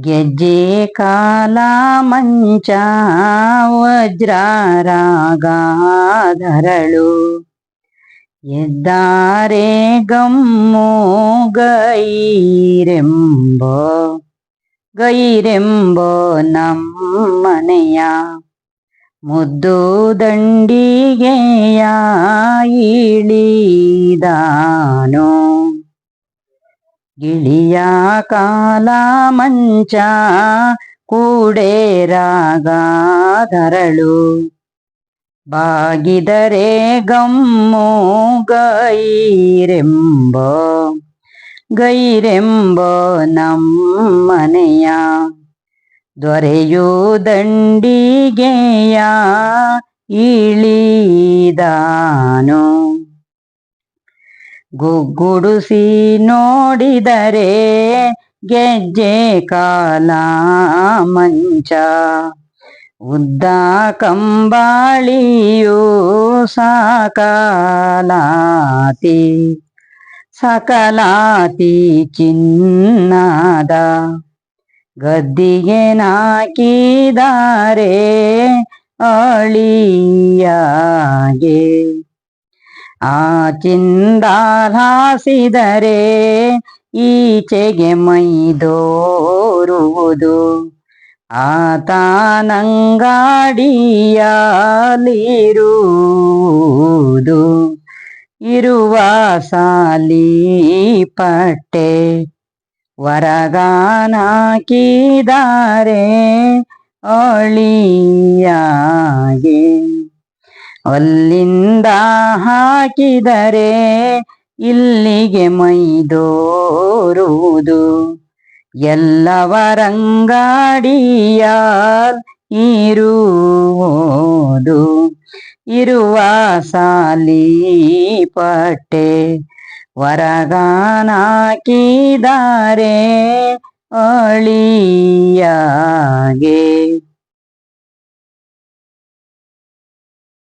ಗೆಜ್ಜೆ ಕಾಲ ಮಂಚ ವಜ್ರಾರಾಗಾಧರಳು. ಎದ್ದಾರೆ ಗಮ್ಮು ಗೈರೆಂಬೋ ಗೈರೆಂಬೋ ನಮ್ಮನೆಯ. ಮುದ್ದು ದಂಡಿಗೆಯ ಇಳಿದಾನೋ ಗಿಳಿಯ ಕಾಲ ಮಂಚ ಕೂಡೇರಾಗಾಧರಳು ಬಾಗಿದರೆ ಗಮ್ಮು ಗೈರೆಂಬೋ ಗೈರೆಂಬೋ ನಮ್ಮನೆಯ. ದೊರೆಯು ದಂಡಿಗೆಯ ಇಳಿದಾನು. ಗುಗ್ಗುಡುಸಿ ನೋಡಿದರೆ ಗೆಜ್ಜೆ ಕಾಲ ಮಂಚ. ಉದ್ದ ಕಂಬಾಳಿಯು ಸಕಲಾತಿ ಸಕಲಾತಿ ಚಿನ್ನದ. ಗದ್ದಿಗೆ ನಾಕಿದಾರೆ ಅಳಿಯಾಗೆ. ಹಾಸಿದರೆ ಈಚೆಗೆ ಮೈದೋರುವುದು ಆತನಂಗಾಡಿಯಲಿರುವುದು ಇರುವ ಸಾಲಿ ಪಟ್ಟೆ ವರಗಾನಾಕಿದಾರೆ ಅಳಿಯಾಗೆ. ಅಲ್ಲಿಂದ ಹಾಕಿದರೆ ಇಲ್ಲಿಗೆ ಮೈದೋರುವುದು. ಎಲ್ಲವರಂಗಾಡಿಯ ಇರುವುದು. ಇರುವ ಸಾಲಿ ಪಟ್ಟೆ ವರಗಾನಾಕಿದಾರೆ ಅಳಿಯಾಗೆ.